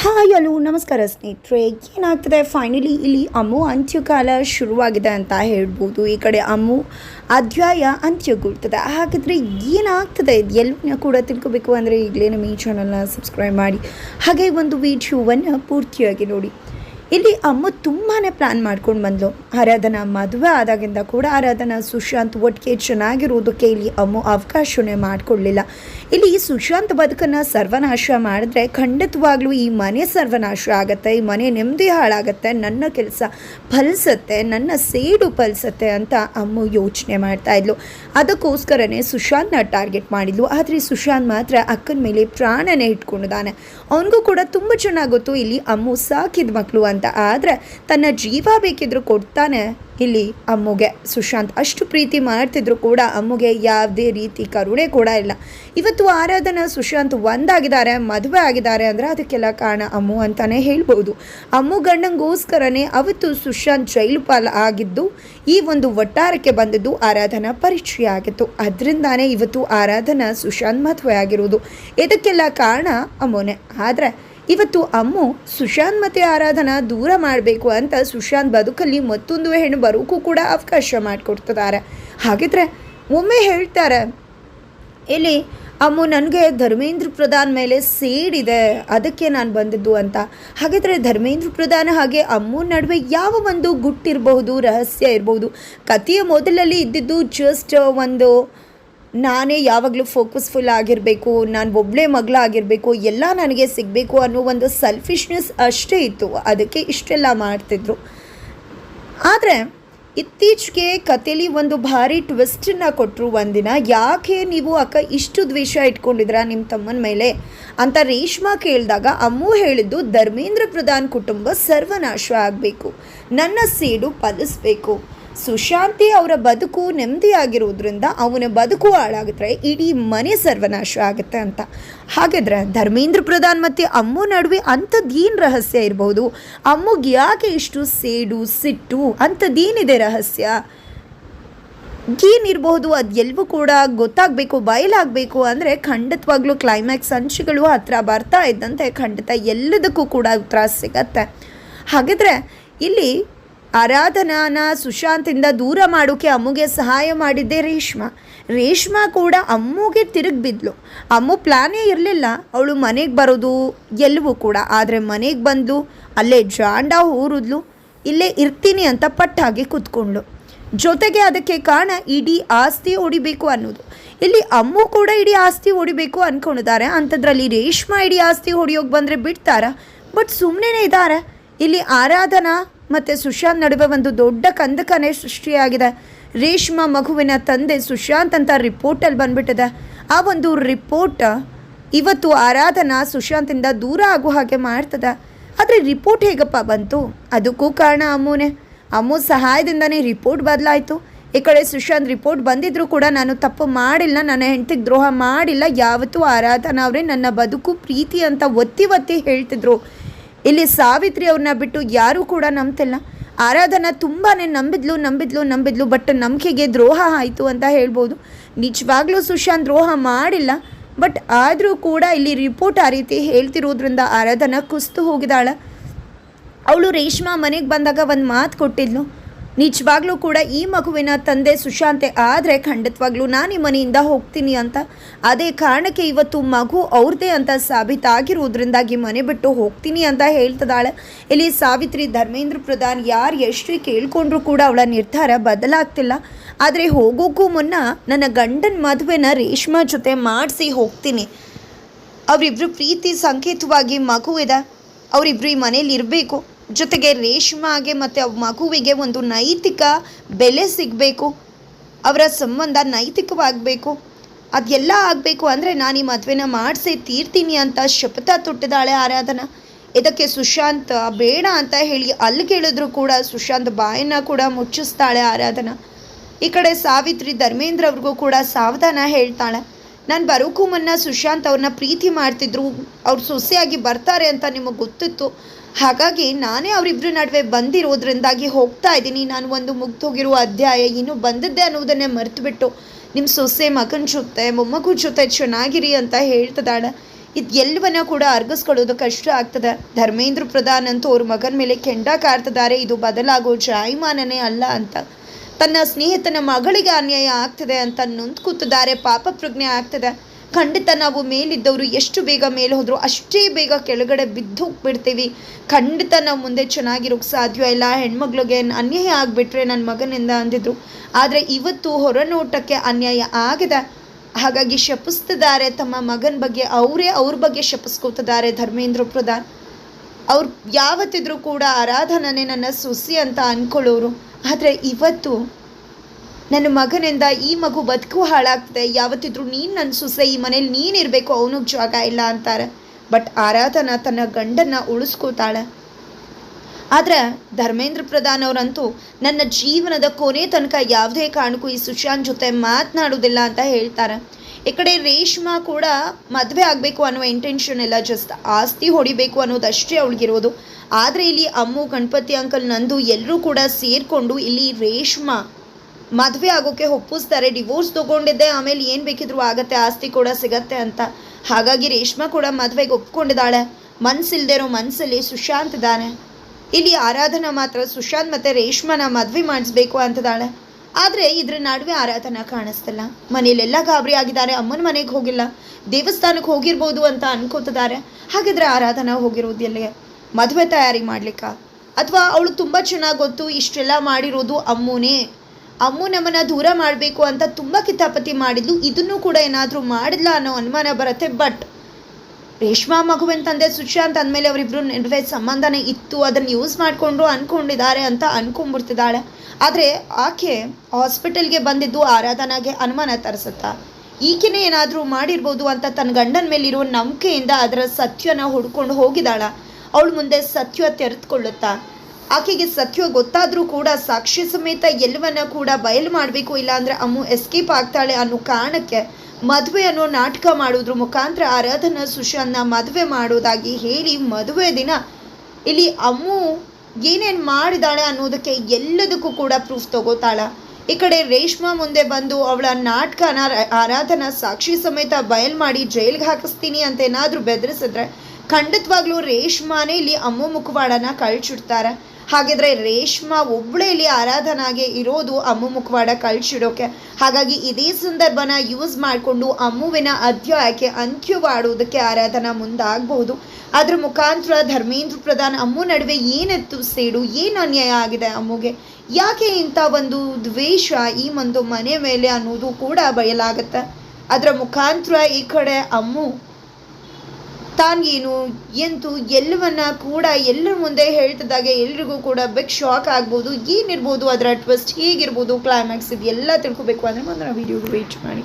Hi hello ನಮಸ್ಕಾರ ಸ್ನೇಹಿತರೆ. ಏನಾಗ್ತದೆ? ಫೈನಲಿ ಇಲ್ಲಿ ಅಮ್ಮು ಅಂತ್ಯಕಾಲ ಶುರುವಾಗಿದೆ ಅಂತ ಹೇಳ್ಬೋದು. ಈ ಕಡೆ ಅಮ್ಮು ಅಧ್ಯಾಯ ಅಂತ್ಯಗೊಳ್ತದೆ. ಹಾಗಿದ್ರೆ ಏನಾಗ್ತದೆ? ಎಲ್ಲವನ್ನ ಕೂಡ ತಿಳ್ಕೊಬೇಕು ಅಂದರೆ ಈಗಲೇ ನಮ್ಮ ಈ ಚಾನಲ್ನ ಸಬ್ಸ್ಕ್ರೈಬ್ ಮಾಡಿ. ಹಾಗೆ ಒಂದು ವಿಡಿಯೋವನ್ನು ಪೂರ್ತಿಯಾಗಿ ನೋಡಿ. ಇಲ್ಲಿ ಅಮ್ಮ ತುಂಬಾ ಪ್ಲ್ಯಾನ್ ಮಾಡ್ಕೊಂಡು ಬಂದ್ಲು. ಆರಾಧನ ಮದುವೆ ಆದಾಗಿಂದ ಕೂಡ ಆರಾಧನ, ಸುಶಾಂತ್ ಒಟ್ಟಿಗೆ ಚೆನ್ನಾಗಿರೋದಕ್ಕೆ ಇಲ್ಲಿ ಅಮ್ಮ ಅವಕಾಶನೇ ಮಾಡಿಕೊಡ್ಲಿಲ್ಲ. ಇಲ್ಲಿ ಸುಶಾಂತ್ ಬದುಕನ್ನು ಸರ್ವನಾಶ ಮಾಡಿದ್ರೆ ಖಂಡಿತವಾಗ್ಲೂ ಈ ಮನೆ ಸರ್ವನಾಶ ಆಗುತ್ತೆ, ಈ ಮನೆ ನೆಮ್ಮದಿ ಹಾಳಾಗತ್ತೆ, ನನ್ನ ಕೆಲಸ ಫಲಿಸತ್ತೆ, ನನ್ನ ಸೇಡು ಫಲಿಸತ್ತೆ ಅಂತ ಅಮ್ಮ ಯೋಚನೆ ಮಾಡ್ತಾ ಇದ್ಲು. ಅದಕ್ಕೋಸ್ಕರನೇ ಸುಶಾಂತ್ನ ಟಾರ್ಗೆಟ್ ಮಾಡಿದ್ಲು. ಆದರೆ ಸುಶಾಂತ್ ಮಾತ್ರ ಅಕ್ಕನ ಮೇಲೆ ಪ್ರಾಣನೇ ಇಟ್ಕೊಂಡಿದ್ದಾನೆ. ಅವನಿಗೂ ಕೂಡ ತುಂಬ ಚೆನ್ನಾಗಿ ಗೊತ್ತು, ಇಲ್ಲಿ ಅಮ್ಮ ಸಾಕಿದ ಮಕ್ಕಳು ಅಂತ. ಆದರೆ ತನ್ನ ಜೀವ ಬೇಕಿದ್ರು ಕೊಡ್ತಾನೆ ಇಲ್ಲಿ ಅಮ್ಮುಗೆ. ಸುಶಾಂತ್ ಅಷ್ಟು ಪ್ರೀತಿ ಮಾಡ್ತಿದ್ರು ಕೂಡ ಅಮ್ಮುಗೆ ಯಾವುದೇ ರೀತಿ ಕರುಣೆ ಕೂಡ ಇಲ್ಲ. ಇವತ್ತು ಆರಾಧನಾ ಸುಶಾಂತ್ ಒಂದಾಗಿದ್ದಾರೆ, ಮದುವೆ ಆಗಿದ್ದಾರೆ ಅಂದರೆ ಅದಕ್ಕೆಲ್ಲ ಕಾರಣ ಅಮ್ಮು ಅಂತಲೇ ಹೇಳ್ಬೋದು. ಅಮ್ಮು ಗಂಡಂಗೋಸ್ಕರನೇ ಅವತ್ತು ಸುಶಾಂತ್ ಜೈಲು ಪಾಲ್ ಆಗಿದ್ದು, ಈ ಒಂದು ಒಟ್ಟಾರಕ್ಕೆ ಬಂದಿದ್ದು ಆರಾಧನಾ ಪರಿಚಯ ಆಗಿತ್ತು. ಅದರಿಂದಾನೇ ಇವತ್ತು ಆರಾಧನಾ ಸುಶಾಂತ್ ಮದುವೆ ಆಗಿರುವುದು ಇದಕ್ಕೆಲ್ಲ ಕಾರಣ ಅಮ್ಮುನೇ. ಆದರೆ ಇವತ್ತು ಅಮ್ಮು ಸುಶಾಂತ್ ಮತ್ತು ಆರಾಧನಾ ದೂರ ಮಾಡಬೇಕು ಅಂತ ಸುಶಾಂತ್ ಬದುಕಲ್ಲಿ ಮತ್ತೊಂದು ಹೆಣ್ಣು ಬರೋಕ್ಕೂ ಕೂಡ ಅವಕಾಶ ಮಾಡಿಕೊಡ್ತಿದ್ದಾರೆ. ಹಾಗಿದ್ರೆ ಒಮ್ಮೆ ಹೇಳ್ತಾರೆ, ಇಲ್ಲಿ ಅಮ್ಮು ನನಗೆ ಧರ್ಮೇಂದ್ರ ಪ್ರಧಾನ್ ಮೇಲೆ ಸೇಡಿದೆ ಅದಕ್ಕೆ ನಾನು ಬಂದಿದ್ದು ಅಂತ. ಹಾಗಿದ್ರೆ ಧರ್ಮೇಂದ್ರ ಪ್ರಧಾನ್ ಹಾಗೆ ಅಮ್ಮು ನಡುವೆ ಯಾವ ಒಂದು ಗುಟ್ಟಿರಬಹುದು, ರಹಸ್ಯ ಇರಬಹುದು. ಕಥೆಯ ಮೊದಲಲ್ಲಿ ಇದ್ದಿದ್ದು ಜಸ್ಟ್ ಒಂದು ನಾನೇ ಯಾವಾಗಲೂ ಫೋಕಸ್ಫುಲ್ ಆಗಿರಬೇಕು, ನಾನು ಒಬ್ಬಳೇ ಮಗಳಾಗಿರಬೇಕು, ಎಲ್ಲ ನನಗೆ ಸಿಗಬೇಕು ಅನ್ನೋ ಒಂದು ಸೆಲ್ಫಿಶ್ನೆಸ್ ಅಷ್ಟೇ ಇತ್ತು. ಅದಕ್ಕೆ ಇಷ್ಟೆಲ್ಲ ಮಾಡ್ತಿದ್ರು. ಆದರೆ, ಇತ್ತೀಚೆಗೆ ಕಥೆಲಿ ಒಂದು ಭಾರಿ ಟ್ವಿಸ್ಟನ್ನು ಕೊಟ್ಟರು ಒಂದಿನ. ಯಾಕೆ ನೀವು ಅಕ್ಕ ಇಷ್ಟು ದ್ವೇಷ ಇಟ್ಕೊಂಡಿದ್ರ ನಿಮ್ಮ ತಮ್ಮನ ಮೇಲೆ? ಅಂತ ರೇಷ್ಮಾ ಕೇಳಿದಾಗ ಅಮ್ಮು ಹೇಳಿದ್ದು, ಧರ್ಮೇಂದ್ರ ಪ್ರಧಾನ್ ಕುಟುಂಬ ಸರ್ವನಾಶ ಆಗಬೇಕು. ನನ್ನ ಸೇಡು ಫಲಿಸ್ಬೇಕು. ಸುಶಾಂತಿ ಅವರ ಬದುಕು ನೆಮ್ಮದಿಯಾಗಿರುವುದರಿಂದ ಅವನ ಬದುಕು ಹಾಳಾಗುತ್ತೆ. ಇಡೀ ಮನೆ ಸರ್ವನಾಶ ಆಗುತ್ತೆ ಅಂತ. ಹಾಗಾದ್ರೆ ಧರ್ಮೇಂದ್ರ ಪ್ರಧಾನ್ ಮತ್ತು ಅಮ್ಮು ನಡುವೆ ಅಂಥದ್ದೇನು ರಹಸ್ಯ ಇರಬಹುದು ಅಮ್ಮಗೆ ಯಾಕೆ ಇಷ್ಟು ಸೇಡು, ಸಿಟ್ಟು ಅಂಥದ್ದೇನಿದೆ ರಹಸ್ಯ? ಏನಿರಬಹುದು ಅದೆಲ್ಲವೂ ಕೂಡ ಗೊತ್ತಾಗಬೇಕು, ಬಯಲಾಗಬೇಕು. ಅಂದರೆ ಖಂಡಿತವಾಗ್ಲೂ ಕ್ಲೈಮ್ಯಾಕ್ಸ್ ಅಂಶಗಳು ಹತ್ರ ಬರ್ತಾ ಇದ್ದಂತೆ ಖಂಡಿತ ಎಲ್ಲದಕ್ಕೂ ಕೂಡ ಉತ್ತರ ಸಿಗತ್ತೆ. ಹಾಗಿದ್ರೆ ಇಲ್ಲಿ ಆರಾಧನಾನ ಸುಶಾಂತಿಂದ ದೂರ ಮಾಡೋಕ್ಕೆ ಅಮ್ಮುಗೆ ಸಹಾಯ ಮಾಡಿದ್ದೆ ರೇಷ್ಮಾ. ರೇಷ್ಮಾ ಕೂಡ ಅಮ್ಮುಗೆ ತಿರುಗಿ ಬಿದ್ಲು. ಅಮ್ಮು ಪ್ಲಾನೇ ಇರಲಿಲ್ಲ. ಅವಳು ಮನೆಗೆ ಬರೋದು ಎಲ್ಲವೂ ಕೂಡ. ಆದರೆ ಮನೆಗೆ ಬಂದು ಅಲ್ಲೇ ಜಾಂಡ ಊರಿದ್ಲು. ಇಲ್ಲೇ ಇರ್ತೀನಿ ಅಂತ ಪಟ್ಟಾಗಿ ಕೂತ್ಕೊಂಡ್ಳು. ಜೊತೆಗೆ ಅದಕ್ಕೆ ಕಾರಣ ಇಡೀ ಆಸ್ತಿ ಹೊಡಿಬೇಕು ಅನ್ನೋದು. ಇಲ್ಲಿ ಅಮ್ಮು ಕೂಡ ಇಡೀ ಆಸ್ತಿ ಹೊಡಿಬೇಕು ಅಂದ್ಕೊಂಡಿದ್ದಾರೆ ಅಂಥದ್ರಲ್ಲಿ ರೇಷ್ಮಾ ಇಡೀ ಆಸ್ತಿ ಹೊಡಿಯೋಕೆ ಬಂದರೆ ಬಿಡ್ತಾರ? ಬಟ್ ಸುಮ್ಮನೆ ಇದ್ದಾರೆ? ಇಲ್ಲಿ ಆರಾಧನಾ ಮತ್ತು ಸುಶಾಂತ್ ನಡುವೆ ಒಂದು ದೊಡ್ಡ ಕಂದಕನೇ ಸೃಷ್ಟಿಯಾಗಿದೆ. ರೇಷ್ಮಾ ಮಗುವಿನ ತಂದೆ ಸುಶಾಂತ್ ಅಂತ ರಿಪೋರ್ಟಲ್ಲಿ ಬಂದ್ಬಿಟ್ಟಿದೆ. ಆ ಒಂದು ರಿಪೋರ್ಟ್ ಇವತ್ತು ಆರಾಧನಾ ಸುಶಾಂತಿಂದ ದೂರ ಆಗೋ ಹಾಗೆ ಮಾಡ್ತದೆ. ಆದರೆ ರಿಪೋರ್ಟ್ ಹೇಗಪ್ಪ ಬಂತು? ಅದಕ್ಕೂ ಕಾರಣ ಅಮ್ಮುನೇ ಅಮ್ಮು ಸಹಾಯದಿಂದನೇ ರಿಪೋರ್ಟ್ ಬದಲಾಯಿತು. ಈ ಕಡೆ ಸುಶಾಂತ್ ರಿಪೋರ್ಟ್ ಬಂದಿದ್ರು ಕೂಡ ನಾನು ತಪ್ಪು ಮಾಡಿಲ್ಲ, ನನ್ನ ಹೆಂಡತಿಗೆ ದ್ರೋಹ ಮಾಡಿಲ್ಲ. ಯಾವತ್ತೂ ಆರಾಧನಾ ಅವರೇ ನನ್ನ ಬದುಕು, ಪ್ರೀತಿ ಅಂತ ಒತ್ತಿ ಒತ್ತಿ ಹೇಳ್ತಿದ್ರು. ಇಲ್ಲಿ ಸಾವಿತ್ರಿ ಅವ್ರನ್ನ ಬಿಟ್ಟು ಯಾರೂ ಕೂಡ ನಂಬ್ತಿಲ್ಲ. ಆರಾಧನಾ ತುಂಬಾ ನಂಬಿದ್ಲು ನಂಬಿದ್ಲು ನಂಬಿದ್ಲು ಬಟ್ ನಂಬಿಕೆಗೆ ದ್ರೋಹ ಆಯಿತು ಅಂತ ಹೇಳ್ಬೋದು. ನಿಜವಾಗ್ಲೂ ಸುಶಾಂತ್ ದ್ರೋಹ ಮಾಡಿಲ್ಲ ಬಟ್ ಆದರೂ ಕೂಡ ಇಲ್ಲಿ ರಿಪೋರ್ಟ್ ಆ ರೀತಿ ಹೇಳ್ತಿರೋದ್ರಿಂದ ಆರಾಧನಾ ಕುಸ್ತು ಹೋಗಿದ್ದಾಳೆ. ಅವಳು ರೇಷ್ಮಾ ಮನೆಗೆ ಬಂದಾಗ ಒಂದು ಮಾತು ಕೊಟ್ಟಿದ್ಲು. ನಿಜವಾಗ್ಲೂ ಕೂಡ ಈ ಮಗುವಿನ ತಂದೆ ಸುಶಾಂತೆ ಆದರೆ ಖಂಡಿತವಾಗ್ಲೂ ನಾನು ಈ ಮನೆಯಿಂದ ಹೋಗ್ತೀನಿ ಅಂತ. ಅದೇ ಕಾರಣಕ್ಕೆ ಇವತ್ತು ಮಗು ಅವ್ರದೇ ಅಂತ ಸಾಬೀತಾಗಿರೋದ್ರಿಂದಾಗಿ ಮನೆ ಬಿಟ್ಟು ಹೋಗ್ತೀನಿ ಅಂತ ಹೇಳ್ತದಾಳೆ. ಇಲ್ಲಿ ಸಾವಿತ್ರಿ ಧರ್ಮೇಂದ್ರ ಪ್ರಧಾನ್ ಯಾರು ಎಷ್ಟು ಕೇಳ್ಕೊಂಡ್ರು ಕೂಡ ಅವಳ ನಿರ್ಧಾರ ಬದಲಾಗ್ತಿಲ್ಲ. ಆದರೆ ಹೋಗೋಕ್ಕೂ ಮುನ್ನ ನನ್ನ ಗಂಡನ ಮದುವೆನ ರೇಷ್ಮಾ ಜೊತೆ ಮಾಡಿಸಿ ಹೋಗ್ತೀನಿ. ಅವರಿಬ್ಬರು ಪ್ರೀತಿ ಸಂಕೇತವಾಗಿ ಮಗು ಇದೆ. ಅವರಿಬ್ಬರು ಈ ಮನೇಲಿ ಇರಬೇಕು ಜೊತೆಗೆ ರೇಷ್ಮಾಗೆ ಮತ್ತು ಅವ ಮಗುವಿಗೆ ಒಂದು ನೈತಿಕ ಬೆಲೆ ಸಿಗಬೇಕು. ಅವರ ಸಂಬಂಧ ನೈತಿಕವಾಗಬೇಕು. ಅದೆಲ್ಲ ಆಗಬೇಕು ಅಂದರೆ ನಾನು ಈ ಮದುವೆನ ಮಾಡಿಸಿ ತೀರ್ತೀನಿ ಅಂತ ಶಪಥ ತೊಟ್ಟಿದ್ದಾಳೆ ಆರಾಧನಾ. ಇದಕ್ಕೆ ಸುಶಾಂತ್ ಬೇಡ ಅಂತ ಹೇಳಿ ಅಲ್ಲಿ ಕೇಳಿದ್ರು ಕೂಡ ಸುಶಾಂತ್ ಬಾಯನ್ನ ಕೂಡ ಮುಚ್ಚಿಸ್ತಾಳೆ ಆರಾಧನಾ. ಈ ಕಡೆ ಸಾವಿತ್ರಿ ಧರ್ಮೇಂದ್ರ ಅವ್ರಿಗೂ ಕೂಡ ಸಾವಧಾನ ಹೇಳ್ತಾಳೆ. ನಾನು ಬರೋಕ್ಕೂ ಮುನ್ನ ಸುಶಾಂತ್ ಅವ್ರನ್ನ ಪ್ರೀತಿ ಮಾಡ್ತಿದ್ರು. ಅವ್ರು ಸೊಸೆಯಾಗಿ ಬರ್ತಾರೆ ಅಂತ ನಿಮಗೆ ಗೊತ್ತಿತ್ತು. ಹಾಗಾಗಿ ನಾನೇ ಅವರಿಬ್ಬರ ನಡುವೆ ಬಂದಿರೋದ್ರಿಂದಾಗಿ ಹೋಗ್ತಾ ಇದ್ದೀನಿ. ನಾನು ಒಂದು ಮುಗ್ದೋಗಿರುವ ಅಧ್ಯಾಯ ಇನ್ನೂ ಬಂದಿದ್ದೆ ಅನ್ನೋದನ್ನೇ ಮರೆತುಬಿಟ್ಟು. ನಿಮ್ಮ ಸೊಸೆ ಮಗನ ಜೊತೆ ಮೊಮ್ಮಗು ಜೊತೆ ಚೆನ್ನಾಗಿರಿ ಅಂತ ಹೇಳ್ತದಾಳೆ ಇದು ಎಲ್ಲವನ್ನ ಕೂಡ ಅರ್ಗಿಸ್ಕೊಳ್ಳೋದು ಕಷ್ಟ ಆಗ್ತದೆ. ಧರ್ಮೇಂದ್ರ ಪ್ರಧಾನ್ ಅಂತೂ ಅವ್ರ ಮಗನ ಮೇಲೆ ಕೆಂಡ ಕಾರ್ತಿದ್ದಾರೆ. ಇದು ಬದಲಾಗೋ ಜಾಯಮಾನನೇ ಅಲ್ಲ ಅಂತ. ತನ್ನ ಸ್ನೇಹಿತನ ಮಗಳಿಗೆ ಅನ್ಯಾಯ ಆಗ್ತದೆ ಅಂತ ನೊಂದು ಕೂತಿದ್ದಾರೆ. ಪಾಪ ಪ್ರಜ್ಞೆ ಆಗ್ತದೆ. ಖಂಡಿತ ನಾವು ಮೇಲಿದ್ದವರು ಎಷ್ಟು ಬೇಗ ಮೇಲೆ ಹೋದರೂ ಅಷ್ಟೇ ಬೇಗ ಕೆಳಗಡೆ ಬಿದ್ದು ಬಿಡ್ತೀವಿ. ಖಂಡಿತ ನಾವು ಮುಂದೆ ಚೆನ್ನಾಗಿರೋಕ್ಕೆ ಸಾಧ್ಯ ಇಲ್ಲ. ಹೆಣ್ಮಕ್ಳಿಗೆ ಅನ್ಯಾಯ ಆಗಿಬಿಟ್ರೆ ನನ್ನ ಮಗನಿಂದ ಅಂದಿದ್ರು. ಆದರೆ ಇವತ್ತು ಹೊರನೋಟಕ್ಕೆ ಅನ್ಯಾಯ ಆಗಿದೆ. ಹಾಗಾಗಿ ಶಪಿಸ್ತಿದ್ದಾರೆ ತಮ್ಮ ಮಗನ ಬಗ್ಗೆ. ಅವರೇ ಅವ್ರ ಬಗ್ಗೆ ಶಪಿಸ್ಕೋತಿದ್ದಾರೆ ಧರ್ಮೇಂದ್ರ ಪ್ರಧಾನ್. ಅವ್ರು ಯಾವತ್ತಿದ್ರೂ ಕೂಡ ಆರಾಧನನೇ ನನ್ನ ಸೊಸಿ ಅಂತ ಅಂದ್ಕೊಳ್ಳೋರು ಆದರೆ ಇವತ್ತು ನನ್ನ ಮಗನಿಂದ ಈ ಮಗು ಬದುಕು ಹಾಳಾಗ್ತದೆ. ಯಾವತ್ತಿದ್ರೂ ನೀನು ನನ್ನ ಸೊಸೆ ಈ ಮನೇಲಿ ನೀನಿರಬೇಕು ಅವನಿಗೆ ಜಾಗ ಇಲ್ಲ ಅಂತಾರೆ. ಬಟ್ ಆರಾಧನಾ ತನ್ನ ಗಂಡನ್ನು ಉಳಿಸ್ಕೋತಾಳೆ. ಆದರೆ ಧರ್ಮೇಂದ್ರ ಪ್ರಧಾನ್ ಅವರಂತೂ ನನ್ನ ಜೀವನದ ಕೊನೆ ತನಕ ಯಾವುದೇ ಕಾರಣಕ್ಕೂ ಈ ಸುಶಾಂತ್ ಜೊತೆ ಮಾತನಾಡೋದಿಲ್ಲ ಅಂತ ಹೇಳ್ತಾರೆ. ಈ ಕಡೆ ರೇಷ್ಮಾ ಕೂಡ ಮದುವೆ ಆಗಬೇಕು ಅನ್ನೋ ಇಂಟೆನ್ಷನ್ ಎಲ್ಲ ಜಸ್ಟ್ ಆಸ್ತಿ ಹೊಡಿಬೇಕು ಅನ್ನೋದಷ್ಟೇ ಅವಳಿಗಿರೋದು. ಆದರೆ ಇಲ್ಲಿ ಅಮ್ಮು, ಗಣಪತಿ, ಅಂಕಲ್, ನಂದು ಎಲ್ಲರೂ ಕೂಡ ಸೇರಿಕೊಂಡು ಇಲ್ಲಿ ರೇಷ್ಮಾ ಮದುವೆ ಆಗೋಕ್ಕೆ ಒಪ್ಪಿಸ್ತಾರೆ ಡಿವೋರ್ಸ್ ತೊಗೊಂಡಿದ್ದೆ, ಆಮೇಲೆ ಏನು ಬೇಕಿದ್ರು ಆಗತ್ತೆ, ಆಸ್ತಿ ಕೂಡ ಸಿಗತ್ತೆ ಅಂತ. ಹಾಗಾಗಿ ರೇಷ್ಮಾ ಕೂಡ ಮದುವೆಗೆ ಒಪ್ಕೊಂಡಿದ್ದಾಳೆ. ಮನ್ಸಿಲ್ದೇ ಇರೋ ಮನಸ್ಸಲ್ಲಿ ಸುಶಾಂತ್ ಇದ್ದಾನೆ. ಇಲ್ಲಿ ಆರಾಧನಾ ಮಾತ್ರ, ಸುಶಾಂತ್ ಮತ್ತು ರೇಷ್ಮನ ಮದುವೆ ಮಾಡಿಸ್ಬೇಕು ಅಂತಿದ್ದಾಳೆ ಆದರೆ ಇದ್ರ ನಡುವೆ ಆರಾಧನಾ ಕಾಣಿಸ್ತಿಲ್ಲ. ಮನೇಲೆಲ್ಲ ಗಾಬರಿ ಆಗಿದ್ದಾರೆ, ಅಮ್ಮನ ಮನೆಗೆ ಹೋಗಿಲ್ಲ. ದೇವಸ್ಥಾನಕ್ಕೆ ಹೋಗಿರ್ಬೋದು ಅಂತ ಅನ್ಕೋತಿದ್ದಾರೆ. ಹಾಗಿದ್ರೆ ಆರಾಧನಾ ಹೋಗಿರೋದು ಮದುವೆ ತಯಾರಿ ಮಾಡಲಿಕ್ಕ? ಅಥವಾ ಅವಳು ತುಂಬ ಚೆನ್ನಾಗಿ ಗೊತ್ತು, ಇಷ್ಟೆಲ್ಲ ಮಾಡಿರೋದು ಅಮ್ಮನೇ? ಅಮ್ಮು ನಮ್ಮನ್ನು ದೂರ ಮಾಡಬೇಕು ಅಂತ ತುಂಬ ಕಿತಾಪತಿ ಮಾಡಿದ್ಲು. ಇದನ್ನು ಕೂಡ ಏನಾದರೂ ಮಾಡಿಲ್ಲ ಅನ್ನೋ ಅನುಮಾನ ಬರುತ್ತೆ. ಬಟ್ ರೇಷ್ಮಾ ಮಗುವಿನ ತಂದೆ ಸುಶಾಂತ್ ಅಂದಮೇಲೆ ಅವರಿಬ್ಬರು ನಡುವೆ ಸಂಬಂಧನೇ ಇತ್ತು. ಅದನ್ನು ಯೂಸ್ ಮಾಡಿಕೊಂಡು ಅಂದ್ಕೊಂಡಿದ್ದಾರೆ ಅಂತ ಅಂದ್ಕೊಂಡ್ಬಿಡ್ತಿದ್ದಾಳೆ ಆದರೆ ಆಕೆ ಹಾಸ್ಪಿಟಲ್ಗೆ ಬಂದಿದ್ದು ಆರಾಧನಾಗೆ ಅನುಮಾನ ತರಿಸುತ್ತಾ. ಈಕೆನೇ ಏನಾದರೂ ಮಾಡಿರ್ಬೋದು ಅಂತ ತನ್ನ ಗಂಡನ ಮೇಲಿರೋ ನಂಬಿಕೆಯಿಂದ ಅದರ ಸತ್ಯನ ಹುಡ್ಕೊಂಡು ಹೋಗಿದ್ದಾಳ. ಅವಳು ಮುಂದೆ ಸತ್ಯ ತೆರೆದುಕೊಳ್ಳುತ್ತಾ. ಆಕೆಗೆ ಸತ್ಯ ಗೊತ್ತಾದರೂ ಕೂಡ ಸಾಕ್ಷಿ ಸಮೇತ ಎಲ್ಲವನ್ನ ಕೂಡ ಬಯಲು ಮಾಡಬೇಕು ಇಲ್ಲಾಂದ್ರೆ ಅಮ್ಮು ಎಸ್ಕೇಪ್ ಆಗ್ತಾಳೆ ಅನ್ನೋ ಕಾರಣಕ್ಕೆ ಮದುವೆ ಅನ್ನೋ ನಾಟಕ ಮಾಡೋದ್ರ ಮುಖಾಂತರ ಆರಾಧನ ಸುಶಾಂತ್ನ ಮದುವೆ ಮಾಡೋದಾಗಿ ಹೇಳಿ ಮದುವೆ ದಿನ ಇಲ್ಲಿ ಅಮ್ಮು ಏನೇನು ಮಾಡಿದಾಳೆ ಅನ್ನೋದಕ್ಕೆ ಎಲ್ಲದಕ್ಕೂ ಕೂಡ ಪ್ರೂಫ್ ತಗೋತಾಳ. ಈ ಕಡೆ ರೇಷ್ಮಾ ಮುಂದೆ ಬಂದು ಅವಳ ನಾಟಕನ ಆರಾಧನ ಸಾಕ್ಷಿ ಸಮೇತ ಬಯಲ್ ಮಾಡಿ ಜೈಲ್ಗೆ ಹಾಕಿಸ್ತೀನಿ ಅಂತ ಏನಾದರೂ ಬೆದರಿಸಿದ್ರೆ ಖಂಡಿತವಾಗ್ಲೂ ರೇಷ್ಮಾನೇ ಇಲ್ಲಿ ಅಮ್ಮು ಮುಖವಾಡನ ಕಳ್ಚಿಡ್ತಾರೆ. ಹಾಗಿದ್ರೆ ರೇಷ್ಮಾ ಒಬ್ಬಳೇ ಇಲ್ಲಿ ಆರಾಧನಾಗೆ ಇರೋದು ಅಮ್ಮು ಮುಖವಾಡ ಕಳ್ಚಿಡೋಕೆ ಹಾಗಾಗಿ ಇದೇ ಸಂದರ್ಭನ ಯೂಸ್ ಮಾಡಿಕೊಂಡು ಅಮ್ಮುವಿನ ಅಧ್ಯಾಯಕ್ಕೆ ಅಂತ್ಯವಾಡುವುದಕ್ಕೆ ಆರಾಧನಾ ಮುಂದಾಗಬಹುದು. ಅದ್ರ ಮುಖಾಂತರ ಧರ್ಮೇಂದ್ರ ಪ್ರಧಾನ್ ಅಮ್ಮು ನಡುವೆ ಏನೆತ್ತು ಸೇಡು, ಏನು ಅನ್ಯಾಯ ಆಗಿದೆ ಅಮ್ಮುಗೆ? ಯಾಕೆ ಇಂಥ ಒಂದು ದ್ವೇಷ ಈ ಒಂದು ಮನೆ ಮೇಲೆ ಅನ್ನೋದು ಕೂಡ ಬಯಲಾಗತ್ತೆ. ಅದರ ಮುಖಾಂತರ ಈ ಕಡೆ ಅಮ್ಮು ತಾನೇನು ಎಂತು ಎಲ್ಲವನ್ನ ಕೂಡ ಎಲ್ಲರ ಮುಂದೆ ಹೇಳ್ತಿದ್ದಾಗ ಎಲ್ರಿಗೂ ಕೂಡ ಬಿಗ್ ಶಾಕ್ ಆಗ್ಬೋದು. ಏನಿರ್ಬೋದು ಅದರ ಟ್ವಿಸ್ಟ್ ಹೇಗಿರ್ಬೋದು ಕ್ಲೈಮ್ಯಾಕ್ಸ್ ಇದೆಲ್ಲ ತಿಳ್ಕೊಬೇಕು. ಅಂದರೆ ಮುಂದಿನ ವೀಡಿಯೋಗೆ ವೇಟ್ ಮಾಡಿ.